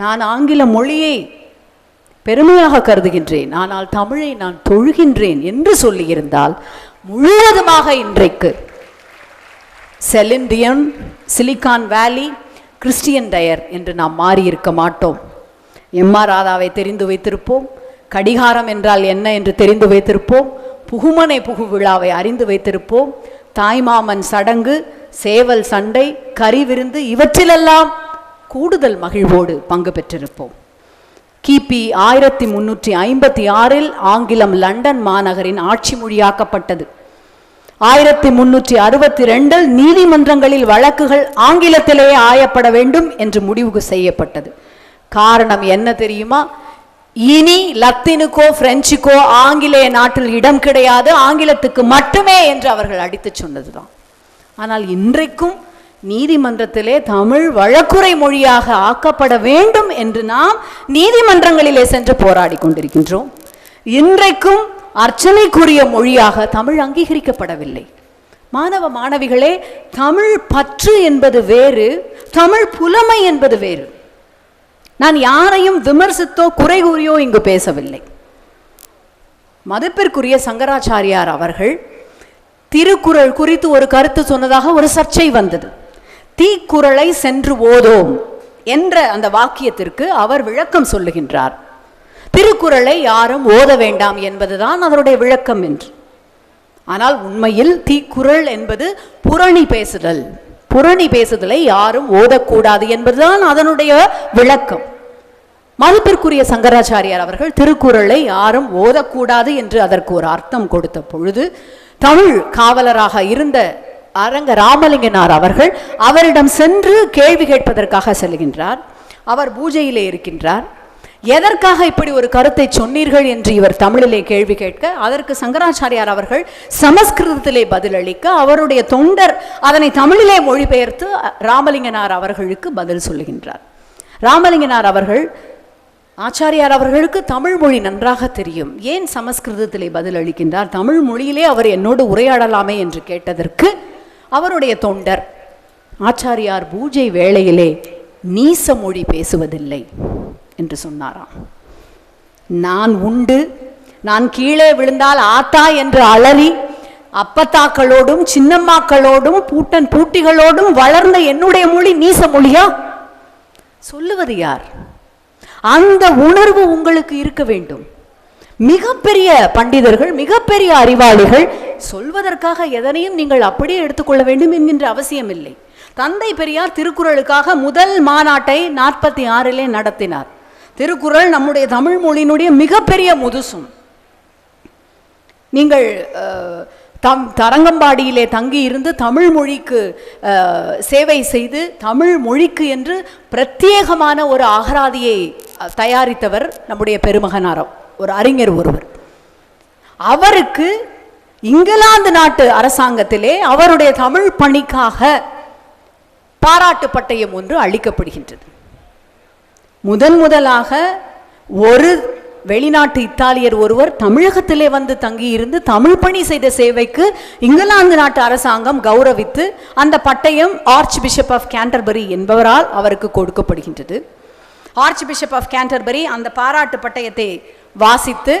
நான் ஆங்கில மொழியை பெருமையாக கருதுகின்றேன். ஆனால் தமிழை நான் தொழுகின்றேன் என்று சொல்லியிருந்தால் முழுவதுமாக இன்றைக்கு செலிண்டியன் சிலிகான் வேலி கிறிஸ்டியன் டயர் என்று நாம் மாறியிருக்க மாட்டோம். எம்ஆர் ராதாவை தெரிந்து வைத்திருப்போம். கடிகாரம் என்றால் என்ன என்று தெரிந்து வைத்திருப்போம். புகுமனை புகு விழாவை அறிந்து வைத்திருப்போம். தாய்மாமன் சடங்கு சேவல் சண்டை கறி விருந்து இவற்றிலெல்லாம் கூடுதல் மகிழ்வோடு பங்கு பெற்றிருப்போம். கிபி ஆயிரத்தி முன்னூற்றி ஐம்பத்தி ஆறில் ஆங்கிலம் லண்டன் மாநகரின் ஆட்சி மொழியாக்கப்பட்டது. ஆயிரத்தி முன்னூற்றி அறுபத்தி ரெண்டில் நீதிமன்றங்களில் வழக்குகள் ஆங்கிலத்திலேயே ஆயப்பட வேண்டும் என்று முடிவு செய்யப்பட்டது. காரணம் என்ன தெரியுமா? இனி லத்தீனுக்கோ பிரெஞ்சுக்கோ ஆங்கிலேய நாட்டில் இடம் கிடையாது ஆங்கிலத்துக்கு மட்டுமே என்று அவர்கள் அடித்துச் சொன்னதுதான். ஆனால் இன்றைக்கும் நீதிமன்றத்திலே தமிழ் வழக்குரை மொழியாக ஆக்கப்பட வேண்டும் என்று நாம் நீதிமன்றங்களிலே சென்று போராடி கொண்டிருக்கின்றோம். இன்றைக்கும் அர்ச்சனைக்குரிய மொழியாக தமிழ் அங்கீகரிக்கப்படவில்லை. மாணவ மாணவிகளே தமிழ் பற்று என்பது வேறு தமிழ் புலமை என்பது வேறு. நான் யாரையும் விமர்சித்தோ குறை கூறியோ இங்கு பேசவில்லை. மதிப்பிற்குரிய சங்கராச்சாரியார் அவர்கள் திருக்குறள் குறித்து ஒரு கருத்து சொன்னதாக ஒரு சர்ச்சை வந்தது. தீக்குறளை சென்று ஓதோம் என்ற அந்த வாக்கியத்திற்கு அவர் விளக்கம் சொல்லுகின்றார். திருக்குறளை யாரும் ஓத வேண்டாம் என்பதுதான் அதனுடைய விளக்கம் என்று. ஆனால் உண்மையில் தீக்குறள் என்பது புரணி பேசுதல். புரணி பேசுதலை யாரும் ஓதக்கூடாது என்பதுதான் அதனுடைய விளக்கம். மதிப்பிற்குரிய சங்கராச்சாரியார் அவர்கள் திருக்குறளை யாரும் ஓதக்கூடாது என்று அதற்கு ஒரு அர்த்தம் கொடுத்த பொழுது தமிழ் காவலராக இருந்த அரங்க ராமலிங்கனார் அவர்கள் அவரிடம் சென்று கேள்வி கேட்பதற்காக செல்கின்றார். அவர் பூஜையிலே இருக்கின்றார். எதற்காக இப்படி ஒரு கருத்தை சொன்னீர்கள் என்று இவர் தமிழிலே கேள்வி கேட்க அதற்கு சங்கராச்சாரியார் அவர்கள் சமஸ்கிருதத்திலே பதிலளிக்க அவருடைய தொண்டர் அதனை தமிழிலே மொழிபெயர்த்து ராமலிங்கனார் அவர்களுக்கு பதில் சொல்லுகின்றார். ராமலிங்கனார் அவர்கள் ஆச்சாரியார் அவர்களுக்கு தமிழ் மொழி நன்றாக தெரியும். ஏன் சமஸ்கிருதத்திலே பதில் அளிக்கின்றார் தமிழ் மொழியிலே அவர் என்னோடு உரையாடலாமே என்று கேட்டதற்கு அவருடைய தொண்டர். ஆச்சாரியார் பூஜை வேளையிலே நீச மொழி பேசுவதில்லை என்று சொன்னாராம். நான் உண்டு நான் கீழே விழுந்தால் ஆத்தா என்று அலறி அப்பத்தாக்களோடும் சின்னம்மாக்களோடும் பூட்டன் பூட்டிகளோடும் வளர்ந்த என்னுடைய மொழி நீச மொழியா? சொல்லுவது யார்? அந்த உணர்வு உங்களுக்கு இருக்க வேண்டும். மிகப்பெரிய பண்டிதர்கள் மிகப்பெரிய அறிவாளிகள் சொல்வதற்காக எதனையும் நீங்கள் அப்படியே எடுத்துக்கொள்ள வேண்டும் என்கின்ற அவசியம் இல்லை தந்தை பெரியார் திருக்குறளுக்காக முதல் மாநாட்டை நாற்பத்தி ஆறிலே நடத்தினார். திருக்குறள் நம்முடைய தமிழ் மொழியினுடைய மிகப்பெரிய முதுசும். நீங்கள் தம் தரங்கம்பாடியிலே தங்கி இருந்து தமிழ் மொழிக்கு சேவை செய்து தமிழ் மொழிக்கு என்று பிரத்யேகமான ஒரு அகராதியை தயாரித்தவர் நம்முடைய பெருமகனாரம் ஒரு அறிஞர் ஒருவர். அவருக்கு இங்கிலாந்து நாட்டு அரசாங்கத்திலே அவருடைய தமிழ் பணிக்காக பாராட்டு பட்டயம் ஒன்று அளிக்கப்படுகின்றது. முதன் முதலாக ஒரு வெளிநாட்டு இத்தாலியர் ஒருவர் தமிழகத்திலே வந்து தங்கியிருந்து தமிழ் பணி செய்த சேவைக்கு இங்கிலாந்து நாட்டு அரசாங்கம் கௌரவித்து அந்த பட்டயம் ஆர்ச் பிஷப் ஆஃப் கேண்டர்பரி என்பவரால் அவருக்கு கொடுக்கப்படுகின்றது. ஆர்ச் பிஷப் ஆஃப் கேண்டர்பரி அந்த பாராட்டு பட்டயத்தை வாசித்து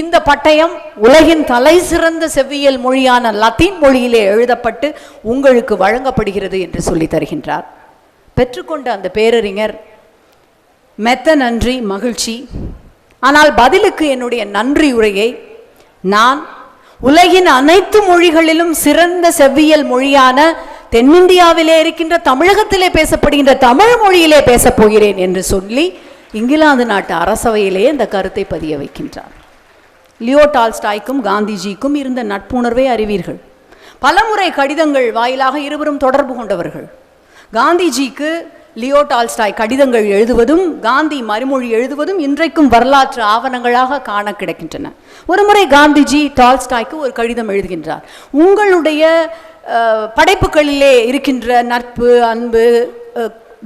இந்த பட்டயம் உலகின் தலை சிறந்த செவ்வியல் மொழியான லத்தீன் மொழியிலே எழுதப்பட்டு உங்களுக்கு வழங்கப்படுகிறது என்று சொல்லி தருகின்றார். பெற்றுக்கொண்ட அந்த பேரறிஞர் மெத்த நன்றி மகிழ்ச்சி. ஆனால் பதிலுக்கு என்னுடைய நன்றி உரையை நான் உலகின் அனைத்து மொழிகளிலும் சிறந்த செவ்வியல் மொழியான தென்னிந்தியாவிலே இருக்கின்ற தமிழகத்திலே பேசப்படுகின்ற தமிழ் மொழியிலே பேசப்போகிறேன் என்று சொல்லி இங்கிலாந்து நாட்டு அரசவையிலே இந்த கருத்தை பதிய வைக்கின்றார். லியோ டால்ஸ்டாய்க்கும் காந்திஜிக்கும் இருந்த நட்புணர்வை அறிவீர்கள். பலமுறை கடிதங்கள் வாயிலாக இருவரும் தொடர்பு கொண்டவர்கள். காந்திஜிக்கு லியோ டால்ஸ்டாய் கடிதங்கள் எழுதுவதும் காந்தி மறுமொழி எழுதுவதும் இன்றைக்கும் வரலாற்று ஆவணங்களாக காண கிடைக்கின்றன. ஒருமுறை காந்திஜி டால்ஸ்டாய்க்கு ஒரு கடிதம் எழுதுகின்றார். உங்களுடைய படைப்புகளிலே இருக்கின்ற நட்பு அன்பு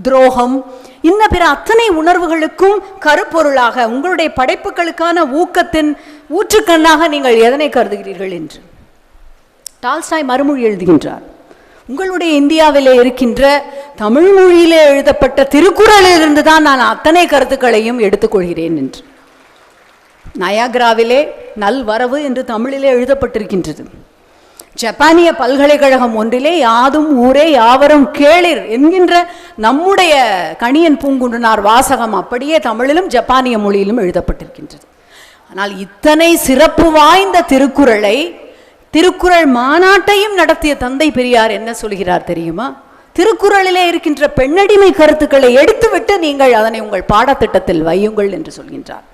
துரோகம் இன்ன பிற அத்தனை உணர்வுகளுக்கும் கருப்பொருளாக உங்களுடைய படைப்புகளுக்கான ஊக்கத்தின் ஊற்றுக்கண்ணாக நீங்கள் எதனை கருதுகிறீர்கள் என்று? டால்ஸ்டாய் மறுமொழி எழுதுகின்றார். உங்களுடைய இந்தியாவிலே இருக்கின்ற தமிழ் மொழியிலே எழுதப்பட்ட திருக்குறளிலிருந்து தான் நான் அத்தனை கருத்துக்களையும் எடுத்துக்கொள்கிறேன் என்று. நயாகராவிலே நல்வரவு என்று தமிழிலே எழுதப்பட்டிருக்கின்றது. ஜப்பானிய பல்கலைக்கழகம் ஒன்றிலே யாதும் ஊரே யாவரும் கேளிர் என்கின்ற நம்முடைய கணியன் பூங்குன்றனார் வாசகம் அப்படியே தமிழிலும் ஜப்பானிய மொழியிலும் எழுதப்பட்டிருக்கின்றது. ஆனால் இத்தனை சிறப்பு வாய்ந்த திருக்குறளை திருக்குறள் மாநாட்டையும் நடத்திய தந்தை பெரியார் என்ன சொல்கிறார் தெரியுமா? திருக்குறளிலே இருக்கின்ற பெண்ணடிமை கருத்துக்களை எடுத்துவிட்டு நீங்கள் அதனை உங்கள் பாடத்திட்டத்தில் வையுங்கள் என்று சொல்கின்றார்.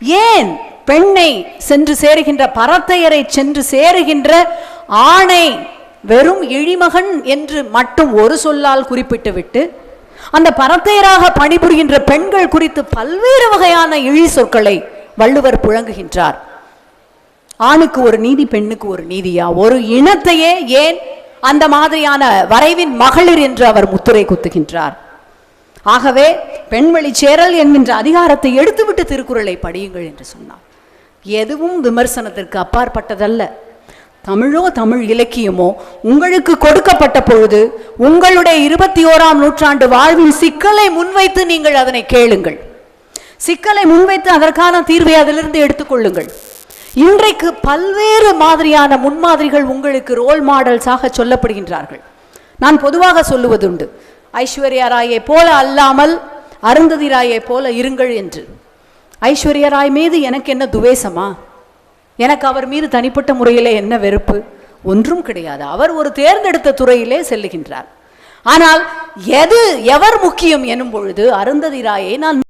ஏன் பெண்ணை சென்று சேருகின்ற பரத்தையரை சென்று சேருகின்ற ஆணை வெறும் இழிமகன் என்று மட்டும் ஒரு சொல்லால் குறிப்பிட்டு விட்டு அந்த பரத்தையராக பணிபுரிகின்ற பெண்கள் குறித்து பல்வேறு வகையான இழி சொற்களை வள்ளுவர் புழங்குகின்றார். ஆணுக்கு ஒரு நீதி பெண்ணுக்கு ஒரு நீதியா? ஒரு இனத்தையே ஏன் அந்த மாதிரியான வரைவின் மகளிர் என்று அவர் முத்துரை குத்துகின்றார்? ஆகவே பெண்வழி சேரல் என்கின்ற அதிகாரத்தை எடுத்துவிட்டு திருக்குறளை படியுங்கள் என்று சொன்னார். எதுவும் விமர்சனத்திற்கு அப்பாற்பட்டதல்ல. தமிழோ தமிழ் இலக்கியமோ உங்களுக்கு கொடுக்கப்பட்ட பொழுது உங்களுடைய இருபத்தி ஓராம் நூற்றாண்டு வாழ்வின் சிக்கலை முன்வைத்து நீங்கள் அதனை கேளுங்கள். சிக்கலை முன்வைத்து அதற்கான தீர்வை அதிலிருந்து எடுத்துக்கொள்ளுங்கள் இன்றைக்கு பல்வேறு மாதிரியான முன்மாதிரிகள் உங்களுக்கு ரோல் மாடல்ஸாக சொல்லப்படுகின்றார்கள். நான் பொதுவாக சொல்லுவதுண்டு. ஐஸ்வர்யா ராயை போல அல்லாமல் அருந்ததி ராயை போல இருங்கள் என்று. ஐஸ்வர்யா ராய் மீது எனக்கு என்ன துவேசமா எனக்கு அவர் மீது தனிப்பட்ட முறையிலே என்ன வெறுப்பு? ஒன்றும் கிடையாது. அவர் ஒரு தேர்ந்தெடுத்த துறையிலே செல்லுகின்றார். ஆனால் எது எவர் முக்கியம் எனும் பொழுது அருந்ததி ராயை நான்